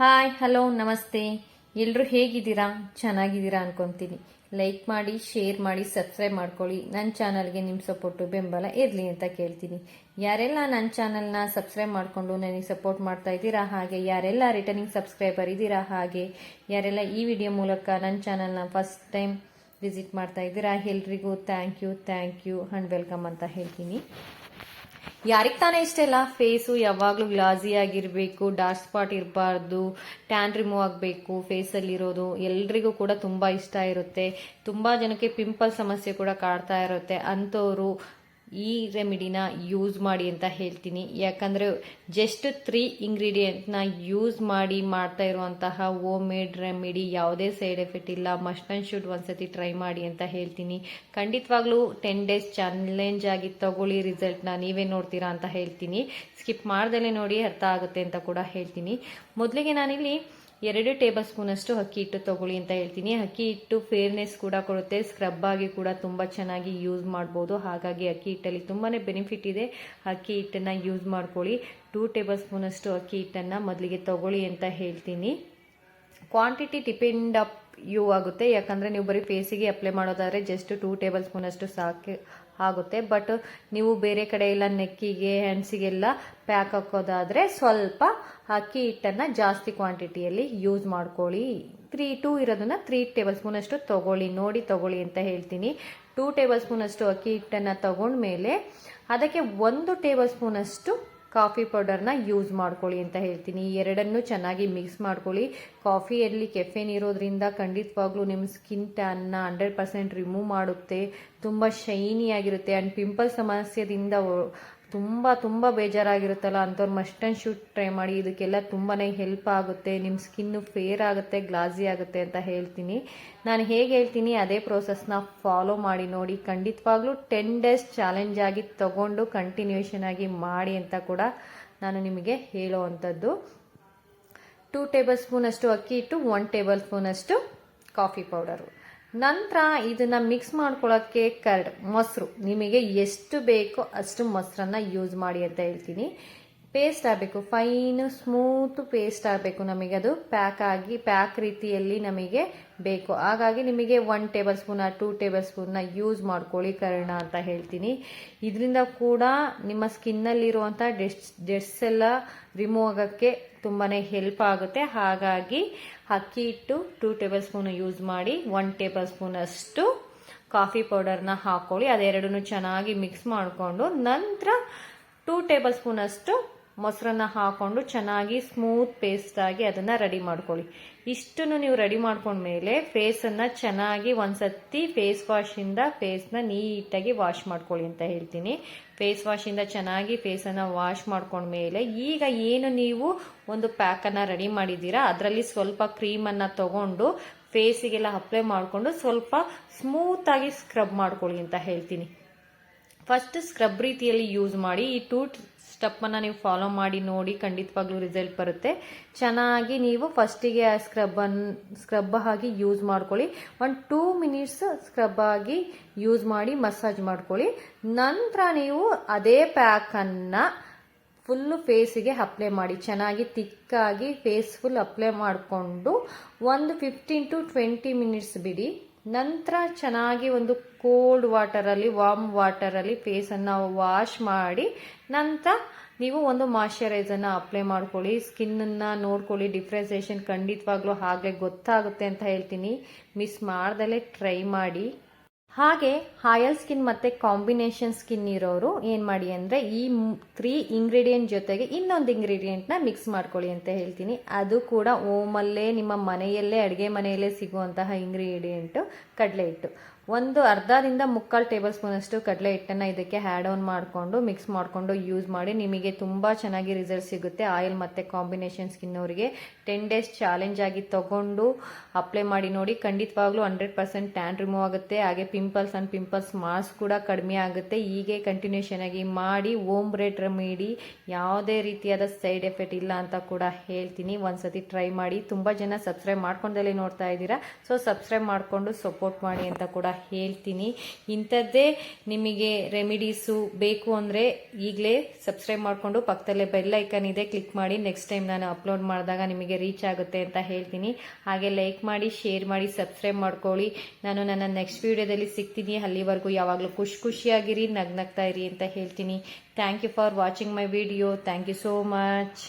Hi hello ನಮಸ್ತೆ. ಎಲ್ಲರೂ ಹೇಗಿದ್ದೀರಾ? ಚೆನ್ನಾಗಿದ್ದೀರಾ ಅನ್ಕೊಂತೀನಿ. ಲೈಕ್ ಮಾಡಿ ಶೇರ್ ಮಾಡಿ ಸಬ್ಸ್ಕ್ರೈಬ್ ಮಾಡ್ಕೊಳ್ಳಿ. ನನ್ನ ಚಾನಲ್ಗೆ ನಿಮ್ಮ ಸಪೋರ್ಟು ಬೆಂಬಲ ಇರಲಿ ಅಂತ ಕೇಳ್ತೀನಿ. ಯಾರೆಲ್ಲ ನನ್ನ ಚಾನಲ್ನ ಸಬ್ಸ್ಕ್ರೈಬ್ ಮಾಡಿಕೊಂಡು ನನಗೆ ಸಪೋರ್ಟ್ ಮಾಡ್ತಾ ಇದ್ದೀರಾ, ಹಾಗೆ ಯಾರೆಲ್ಲ ರಿಟರ್ನಿಂಗ್ ಸಬ್ಸ್ಕ್ರೈಬರ್ ಇದ್ದೀರಾ, ಹಾಗೆ ಯಾರೆಲ್ಲ ಈ ವಿಡಿಯೋ ಮೂಲಕ ನನ್ನ ಚಾನಲ್ನ ಫಸ್ಟ್ ಟೈಮ್ ವಿಸಿಟ್ ಮಾಡ್ತಾ ಇದ್ದೀರಾ, ಎಲ್ರಿಗೂ thank you thank you and welcome ಅಂತ ಹೇಳ್ತೀನಿ. ಯಾರಿಗೆ ತಾನೇ ಇಷ್ಟ ಇಲ್ಲ? ಫೇಸು ಯಾವಾಗಲೂ ಗ್ಲಾಸಿ ಆಗಿರಬೇಕು ಡಾರ್ಕ್ ಸ್ಪಾಟ್ ಇರಬಾರ್ದು ಟ್ಯಾನ್ ರಿಮೂವ್ ಆಗಬೇಕು ಫೇಸಲ್ಲಿರೋದು ಎಲ್ರಿಗೂ ಕೂಡ ತುಂಬ ಇಷ್ಟ ಇರುತ್ತೆ. ತುಂಬ ಜನಕ್ಕೆ ಪಿಂಪಲ್ ಸಮಸ್ಯೆ ಕೂಡ ಕಾಡ್ತಾ ಇರುತ್ತೆ. ಅಂಥವ್ರು ಈ ರೆಮಿಡಿನ ಯೂಸ್ ಮಾಡಿ ಅಂತ ಹೇಳ್ತೀನಿ. ಯಾಕಂದರೆ ಜಸ್ಟ್ ತ್ರೀ ಇಂಗ್ರೀಡಿಯೆಂಟ್ನ ಯೂಸ್ ಮಾಡಿ ಮಾಡ್ತಾ ಇರುವಂತಹ ಹೋಮ್ ಮೇಡ್ ರೆಮಿಡಿ ಯಾವುದೇ ಸೈಡ್ ಎಫೆಕ್ಟ್ ಇಲ್ಲ. ಮಸ್ಟ್ ಆ್ಯಂಡ್ ಶುಡ್ ಒಂದ್ಸತಿ ಟ್ರೈ ಮಾಡಿ ಅಂತ ಹೇಳ್ತೀನಿ. ಖಂಡಿತವಾಗ್ಲೂ ಟೆನ್ ಡೇಸ್ ಚಾಲೆಂಜ್ ಆಗಿ ತಗೊಳ್ಳಿ ರಿಸಲ್ಟ್ನ ನೀವೇ ನೋಡ್ತೀರಾ ಅಂತ ಹೇಳ್ತೀನಿ. ಸ್ಕಿಪ್ ಮಾಡ್ದಲೇ ನೋಡಿ ಅರ್ಥ ಆಗುತ್ತೆ ಅಂತ ಕೂಡ ಹೇಳ್ತೀನಿ. ಮೊದಲಿಗೆ ನಾನಿಲ್ಲಿ ಎರಡು ಟೇಬಲ್ ಸ್ಪೂನಷ್ಟು ಅಕ್ಕಿ ಹಿಟ್ಟು ತಗೊಳ್ಳಿ ಅಂತ ಹೇಳ್ತೀನಿ. ಅಕ್ಕಿ ಹಿಟ್ಟು ಫೇರ್ನೆಸ್ ಕೂಡ ಕೊಡುತ್ತೆ ಸ್ಕ್ರಬ್ ಆಗಿ ಕೂಡ ತುಂಬ ಚೆನ್ನಾಗಿ ಯೂಸ್ ಮಾಡ್ಬೋದು. ಹಾಗಾಗಿ ಅಕ್ಕಿ ಹಿಟ್ಟಲ್ಲಿ ತುಂಬಾ ಬೆನಿಫಿಟ್ ಇದೆ. ಅಕ್ಕಿ ಹಿಟ್ಟನ್ನು ಯೂಸ್ ಮಾಡ್ಕೊಳ್ಳಿ. ಟೂ ಟೇಬಲ್ ಸ್ಪೂನಷ್ಟು ಅಕ್ಕಿ ಹಿಟ್ಟನ್ನು ಮೊದಲಿಗೆ ತಗೊಳ್ಳಿ ಅಂತ ಹೇಳ್ತೀನಿ. ಕ್ವಾಂಟಿಟಿ ಡಿಪೆಂಡ್ ಅಪ್ ಯೂ ಆಗುತ್ತೆ. ಯಾಕಂದರೆ ನೀವು ಬರೀ ಫೇಸಿಗೆ ಅಪ್ಲೈ ಮಾಡೋದಾದರೆ ಜಸ್ಟ್ ಟೂ ಟೇಬಲ್ ಸ್ಪೂನಷ್ಟು ಸಾಕು ಆಗುತ್ತೆ. ಬಟ್ ನೀವು ಬೇರೆ ಕಡೆ ಎಲ್ಲ ನೆಕ್ಕಿಗೆ, ಹೆಣ್ಸಿಗೆಲ್ಲ ಪ್ಯಾಕ್ ಹಾಕೋದಾದರೆ ಸ್ವಲ್ಪ ಅಕ್ಕಿ ಹಿಟ್ಟನ್ನು ಜಾಸ್ತಿ ಕ್ವಾಂಟಿಟಿಯಲ್ಲಿ ಯೂಸ್ ಮಾಡ್ಕೊಳ್ಳಿ. ತ್ರೀ ಟೂ ಇರೋದನ್ನ ತ್ರೀ ಟೇಬಲ್ ಸ್ಪೂನಷ್ಟು ತೊಗೊಳ್ಳಿ. ನೋಡಿ ತೊಗೊಳ್ಳಿ ಅಂತ ಹೇಳ್ತೀನಿ. ಟೂ ಟೇಬಲ್ ಸ್ಪೂನಷ್ಟು ಅಕ್ಕಿ ಹಿಟ್ಟನ್ನು ತಗೊಂಡ್ಮೇಲೆ ಅದಕ್ಕೆ ಒಂದು ಟೇಬಲ್ ಸ್ಪೂನಷ್ಟು ಕಾಫಿ ಪೌಡರ್ನ ಯೂಸ್ ಮಾಡ್ಕೊಳ್ಳಿ ಅಂತ ಹೇಳ್ತೀನಿ. ಈ ಎರಡನ್ನೂ ಚೆನ್ನಾಗಿ ಮಿಕ್ಸ್ ಮಾಡ್ಕೊಳ್ಳಿ. ಕಾಫಿಯಲ್ಲಿ ಕೆಫೆನ್ ಇರೋದ್ರಿಂದ ಖಂಡಿತವಾಗ್ಲೂ ನಿಮ್ಮ ಸ್ಕಿನ್ ಟ್ಯಾನ್ನ ಹಂಡ್ರೆಡ್ ಪರ್ಸೆಂಟ್ ರಿಮೂವ್ ಮಾಡುತ್ತೆ. ತುಂಬ ಶೈನಿಯಾಗಿರುತ್ತೆ. ಆ್ಯಂಡ್ ಪಿಂಪಲ್ ಸಮಸ್ಯೆದಿಂದ ತುಂಬ ತುಂಬ ಬೇಜಾರಾಗಿರುತ್ತಲ್ಲ? ಅಂಥವ್ರು ಮಸ್ಟ್ ಆ್ಯಂಡ್ ಶೂಟ್ ಟ್ರೈ ಮಾಡಿ ಇದಕ್ಕೆಲ್ಲ ತುಂಬಾ ಹೆಲ್ಪ್ ಆಗುತ್ತೆ. ನಿಮ್ಮ ಸ್ಕಿನ್ನು ಫೇರ್ ಆಗುತ್ತೆ ಗ್ಲಾಸಿ ಆಗುತ್ತೆ ಅಂತ ಹೇಳ್ತೀನಿ. ನಾನು ಹೇಗೆ ಹೇಳ್ತೀನಿ, ಅದೇ ಪ್ರೋಸೆಸ್ನ ಫಾಲೋ ಮಾಡಿ ನೋಡಿ. ಖಂಡಿತವಾಗ್ಲೂ ಟೆನ್ ಡೇಸ್ ಚಾಲೆಂಜ್ ಆಗಿ ತಗೊಂಡು ಕಂಟಿನ್ಯೂಷನ್ ಆಗಿ ಮಾಡಿ ಅಂತ ಕೂಡ ನಾನು ನಿಮಗೆ ಹೇಳುವಂಥದ್ದು. ಟೂ ಟೇಬಲ್ ಸ್ಪೂನಷ್ಟು ಅಕ್ಕಿ ಇಟ್ಟು ಒನ್ ಟೇಬಲ್ ಸ್ಪೂನಷ್ಟು ಕಾಫಿ ಪೌಡರು ನಂತರ ಇದನ್ನ ಮಿಕ್ಸ್ ಮಾಡ್ಕೊಳ್ಳೋಕ್ಕೆ ಕರ್ಡ್ ಮೊಸರು. ನಿಮಗೆ ಎಷ್ಟು ಬೇಕೋ ಅಷ್ಟು ಮೊಸರನ್ನ ಯೂಸ್ ಮಾಡಿ ಅಂತ ಹೇಳ್ತೀನಿ. ಪೇಸ್ಟ್ ಆಗಬೇಕು. ಫೈನ್ ಸ್ಮೂತ್ ಪೇಸ್ಟ್ ಆಗಬೇಕು ನಮಗೆ ಅದು. ಪ್ಯಾಕ್ ಆಗಿ ಪ್ಯಾಕ್ ರೀತಿಯಲ್ಲಿ ನಮಗೆ ಬೇಕು. ಹಾಗಾಗಿ ನಿಮಗೆ one table spoon two table ಸ್ಪೂನ್ನ use ಮಾಡ್ಕೊಳ್ಳಿ ಕರ್ಣ ಅಂತ ಹೇಳ್ತೀನಿ. ಇದರಿಂದ ಕೂಡ ನಿಮ್ಮ ಸ್ಕಿನ್ನಲ್ಲಿರುವಂಥ ಡೆಸ್, ಡೆಸ್ಸೆಲ್ಲ ಎಲ್ಲ ರಿಮೂವ್ ಆಗೋಕ್ಕೆ ತುಂಬಾ ಹೆಲ್ಪ್ ಆಗುತ್ತೆ. ಹಾಗಾಗಿ ಅಕ್ಕಿ ಹಿಟ್ಟು ಟೂ ಟೇಬಲ್ ಸ್ಪೂನ್ ಯೂಸ್ ಮಾಡಿ ಒನ್ ಟೇಬಲ್ ಸ್ಪೂನಷ್ಟು ಕಾಫಿ ಪೌಡರ್ನ ಹಾಕೊಳ್ಳಿ. ಅದೆರಡನ್ನೂ ಚೆನ್ನಾಗಿ ಮಿಕ್ಸ್ ಮಾಡಿಕೊಂಡು ನಂತರ ಟೂ ಟೇಬಲ್ ಸ್ಪೂನಷ್ಟು ಮೊಸರನ್ನ ಹಾಕೊಂಡು ಚೆನ್ನಾಗಿ ಸ್ಮೂತ್ ಪೇಸ್ಟ್ ಆಗಿ ಅದನ್ನು ರೆಡಿ ಮಾಡ್ಕೊಳ್ಳಿ. ಇಷ್ಟನ್ನು ನೀವು ರೆಡಿ ಮಾಡ್ಕೊಂಡ್ಮೇಲೆ ಫೇಸನ್ನು ಚೆನ್ನಾಗಿ ಒಂದ್ಸತಿ ಫೇಸ್ ವಾಶಿಂದ ಫೇಸ್ನ ನೀಟಾಗಿ ವಾಶ್ ಮಾಡ್ಕೊಳ್ಳಿ ಅಂತ ಹೇಳ್ತೀನಿ. ಫೇಸ್ ವಾಶಿಂದ ಚೆನ್ನಾಗಿ ಫೇಸನ್ನು ವಾಶ್ ಮಾಡ್ಕೊಂಡ್ಮೇಲೆ ಈಗ ಏನು ನೀವು ಒಂದು ಪ್ಯಾಕನ್ನು ರೆಡಿ ಮಾಡಿದ್ದೀರಾ? ಅದರಲ್ಲಿ ಸ್ವಲ್ಪ ಕ್ರೀಮನ್ನು ತಗೊಂಡು ಫೇಸಿಗೆಲ್ಲ ಅಪ್ಲೈ ಮಾಡಿಕೊಂಡು ಸ್ವಲ್ಪ ಸ್ಮೂತಾಗಿ ಸ್ಕ್ರಬ್ ಮಾಡ್ಕೊಳ್ಳಿ ಅಂತ ಹೇಳ್ತೀನಿ. ಫಸ್ಟ್ ಸ್ಕ್ರಬ್ ರೀತಿಯಲ್ಲಿ ಯೂಸ್ ಮಾಡಿ, ಈ ಟೂ ಸ್ಟೆಪ್ಪನ್ನು ನೀವು ಫಾಲೋ ಮಾಡಿ, ನೋಡಿ ಖಂಡಿತವಾಗ್ಲೂ ರಿಸಲ್ಟ್ ಬರುತ್ತೆ. ಚೆನ್ನಾಗಿ ನೀವು ಫಸ್ಟಿಗೆ ಆ ಸ್ಕ್ರಬ್ಬನ್ನು ಸ್ಕ್ರಬ್ ಆಗಿ ಯೂಸ್ ಮಾಡ್ಕೊಳ್ಳಿ. ಒಂದು ಟೂ ಮಿನಿಟ್ಸ್ ಸ್ಕ್ರಬ್ ಆಗಿ ಯೂಸ್ ಮಾಡಿ ಮಸಾಜ್ ಮಾಡ್ಕೊಳ್ಳಿ. ನಂತರ ನೀವು ಅದೇ ಪ್ಯಾಕನ್ನು ಫುಲ್ಲು ಫೇಸಿಗೆ ಅಪ್ಲೈ ಮಾಡಿ. ಚೆನ್ನಾಗಿ ತಿಕ್ಕಾಗಿ ಫೇಸ್ ಫುಲ್ ಅಪ್ಲೈ ಮಾಡಿಕೊಂಡು ಒಂದು ಫಿಫ್ಟೀನ್ ಟು ಟ್ವೆಂಟಿ ಮಿನಿಟ್ಸ್ ಬಿಡಿ. ನಂತರ ಚೆನ್ನಾಗಿ ಒಂದು ಕೋಲ್ಡ್ ವಾಟರಲ್ಲಿ ವಾರ್ಮ್ ವಾಟರಲ್ಲಿ ಫೇಸನ್ನು ವಾಶ್ ಮಾಡಿ, ನಂತರ ನೀವು ಒಂದು ಮಾಯಶ್ಚರೈಸರ್ನ ಅಪ್ಲೈ ಮಾಡ್ಕೊಳ್ಳಿ. ಸ್ಕಿನ್ನನ್ನು ನೋಡ್ಕೊಳ್ಳಿ. ಡಿಫ್ರೆನ್ಸೇಷನ್ ಖಂಡಿತವಾಗ್ಲೂ ಹಾಗೆ ಗೊತ್ತಾಗುತ್ತೆ ಅಂತ ಹೇಳ್ತೀನಿ. ಮಿಸ್ ಮಾಡ್ದಲೇ ಟ್ರೈ ಮಾಡಿ. ಹಾಗೆ ಹಾಯಲ್ ಸ್ಕಿನ್ ಮತ್ತೆ ಕಾಂಬಿನೇಷನ್ ಸ್ಕಿನ್ ಇರೋರು ಏನು ಮಾಡಿ ಅಂದರೆ ಈ ತ್ರೀ ಇಂಗ್ರೀಡಿಯೆಂಟ್ ಜೊತೆಗೆ ಇನ್ನೊಂದು ಇಂಗ್ರೀಡಿಯೆಂಟ್ನ ಮಿಕ್ಸ್ ಮಾಡ್ಕೊಳ್ಳಿ ಅಂತ ಹೇಳ್ತೀನಿ. ಅದು ಕೂಡ ಓಮಲ್ಲೇ ನಿಮ್ಮ ಮನೆಯಲ್ಲೇ, ಅಡುಗೆ ಮನೆಯಲ್ಲೇ ಸಿಗುವಂತಹ ಇಂಗ್ರೀಡಿಯೆಂಟು ಕಡಲೆ ಹಿಟ್ಟು. ಒಂದು ಅರ್ಧದಿಂದ ಮುಕ್ಕಾಲು ಟೇಬಲ್ ಸ್ಪೂನಷ್ಟು ಕಡಲೆ ಹಿಟ್ಟನ್ನು ಇದಕ್ಕೆ ಹ್ಯಾಡ್ ಆನ್ ಮಾಡಿಕೊಂಡು ಮಿಕ್ಸ್ ಮಾಡಿಕೊಂಡು ಯೂಸ್ ಮಾಡಿ, ನಿಮಗೆ ತುಂಬ ಚೆನ್ನಾಗಿ ರಿಸಲ್ಟ್ ಸಿಗುತ್ತೆ. ಆಯಿಲ್ ಮತ್ತು ಕಾಂಬಿನೇಷನ್ ಸ್ಕಿನ್ ಅವರಿಗೆ ಟೆನ್ ಡೇಸ್ ಚಾಲೆಂಜ್ ಆಗಿ ತಗೊಂಡು ಅಪ್ಲೈ ಮಾಡಿ ನೋಡಿ. ಖಂಡಿತವಾಗ್ಲೂ ಹಂಡ್ರೆಡ್ ಪರ್ಸೆಂಟ್ ಟ್ಯಾನ್ ರಿಮೂವ್ ಆಗುತ್ತೆ. ಹಾಗೆ ಪಿಂಪಲ್ಸ್ ಆ್ಯಂಡ್ ಪಿಂಪಲ್ಸ್ ಮಾರ್ಕ್ಸ್ ಕೂಡ ಕಡಿಮೆ ಆಗುತ್ತೆ. ಹೀಗೆ ಕಂಟಿನ್ಯೂಷನ್ ಆಗಿ ಮಾಡಿ ಓಮ್ ರೇಟ್ ರೆಮಿಡಿ ಯಾವುದೇ ರೀತಿಯಾದ ಸೈಡ್ ಎಫೆಕ್ಟ್ ಇಲ್ಲ ಅಂತ ಕೂಡ ಹೇಳ್ತೀನಿ. ಒಂದ್ಸತಿ ಟ್ರೈ ಮಾಡಿ. ತುಂಬ ಜನ ಸಬ್ಸ್ಕ್ರೈಬ್ ಮಾಡ್ಕೊಂಡಲ್ಲಿ ನೋಡ್ತಾ ಇದ್ದೀರಾ. ಸೊ ಸಬ್ಸ್ಕ್ರೈಬ್ ಮಾಡಿಕೊಂಡು ಸಪೋರ್ಟ್ ಮಾಡಿ ಅಂತ ಕೂಡ ಹೇಳ್ತೀನಿ. ಇಂಥದ್ದೇ ನಿಮಗೆ ರೆಮಿಡೀಸು ಬೇಕು ಅಂದರೆ ಈಗಲೇ ಸಬ್ಸ್ಕ್ರೈಬ್ ಮಾಡಿಕೊಂಡು ಪಕ್ಕದಲ್ಲೇ ಬೆಲ್ ಐಕನ್ ಇದೆ, ಕ್ಲಿಕ್ ಮಾಡಿ. ನೆಕ್ಸ್ಟ್ ಟೈಮ್ ನಾನು ಅಪ್ಲೋಡ್ ಮಾಡಿದಾಗ ನಿಮಗೆ ರೀಚ್ ಆಗುತ್ತೆ ಅಂತ ಹೇಳ್ತೀನಿ. ಹಾಗೆ ಲೈಕ್ ಮಾಡಿ, ಶೇರ್ ಮಾಡಿ, ಸಬ್ಸ್ಕ್ರೈಬ್ ಮಾಡ್ಕೊಳ್ಳಿ. ನಾನು ನನ್ನ ನೆಕ್ಸ್ಟ್ ವಿಡಿಯೋದಲ್ಲಿ ಸಿಗ್ತೀನಿ. ಅಲ್ಲಿವರೆಗೂ ಯಾವಾಗಲೂ ಖುಷಿ ಖುಷಿಯಾಗಿರಿ, ನಗ್ನಗ್ತಾ ಇರಿ ಅಂತ ಹೇಳ್ತೀನಿ. Thank you for watching my video thank you so much